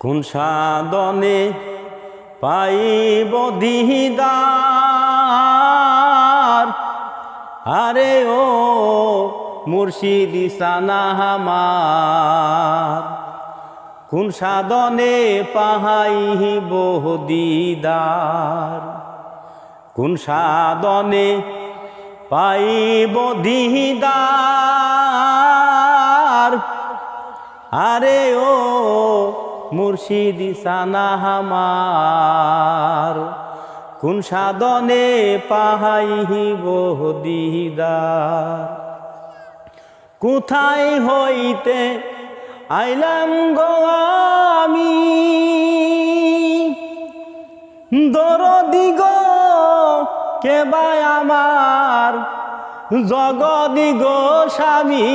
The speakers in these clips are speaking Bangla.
কোন সাদনে পাইব দিদার? আরে ও মুর্শিদি সানাহামার কোন সাদনে পাহাইব দিদার? কোন সাদনে পাইব দিদার? আরে ও মুর্শিদি সানাহামার কোন সাদনে পাহাইব দিদার। কোথায় হইতে আইলাম গো আমি? দরদি গো কেবাই আমার? জগদি গো স্বামী।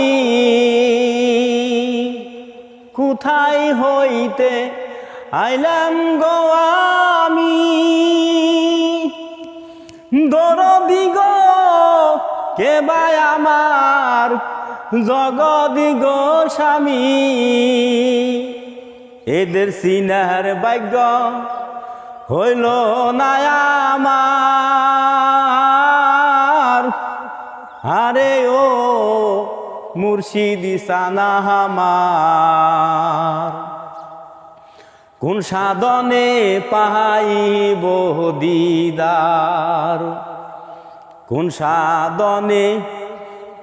কোথায় হইতে আইলাম গো আমি? দরদি গো কেবাই আমার? জগদি গো স্বামী। এদের সিনার ভাগ্য হইল না আমার। আরে ও মুর্শিদি সানাহামার কোন সাধনে পাহাইব দিদার? কোন সাধনে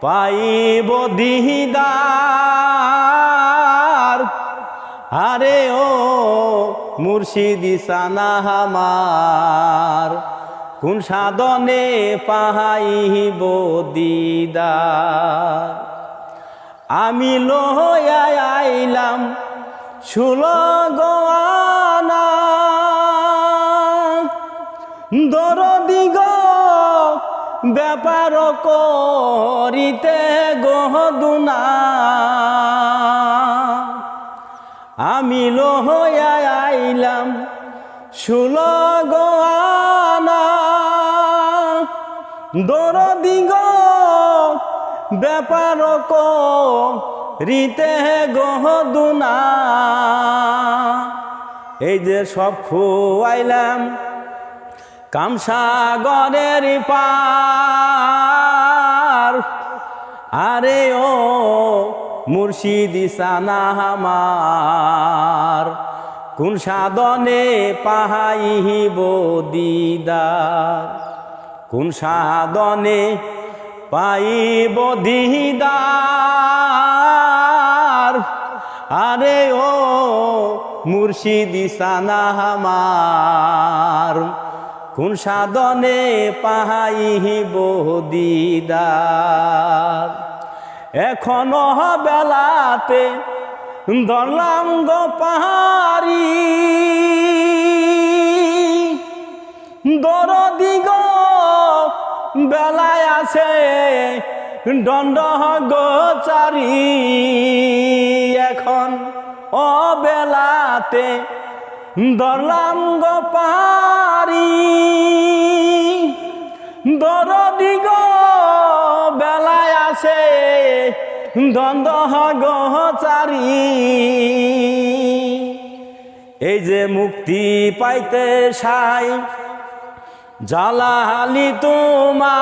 পাইব দিদার? আরে ও মুর্শিদি সানাহামার কোন সাধনে পাহাইব দিদার? আমি লোহায় আইলাম শুল গোয়ানা দরদি গো ব্যাপার করিতে গহদুনা আমি লোহায় আইলাম শুল গোয়ানা দরদি ব্যাপার রিতে গহদুনা এই যে সব খুয়াইলাম কামসাগরের পার। আরে ও মুর্শিদি সানাহামার কোন সাধনে পাহাইব দিদার কোন সাধনে পাইব দিদার। আরে ও মুর্শিদি সানাহামার কোন সাধনে পাহাইব দিদার। এখনও বেলাতে ধরলাম গো পাহাড়ি, দরদি গো বেলায় আছে দণ্ড গোচারি এখন অবেলাতে দরলাম গো পারি দরদি গো, বেলায় আছে দ্বন্দ্ব গোচারি এই যে মুক্তি পাইতে সাই জালালি তোমার।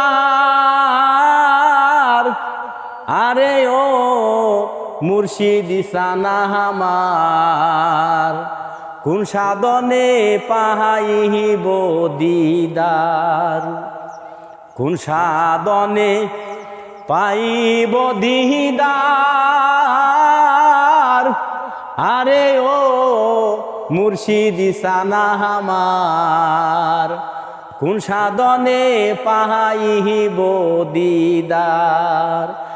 আরে ও মুর্শিদি সানাহামার কোন সাধনে পাহাইব দিদার? কোন সাধনে পাইব দিদার? আরে ও মুর্শিদি সানাহামার কোন সাধনে পাহাইব দিদার?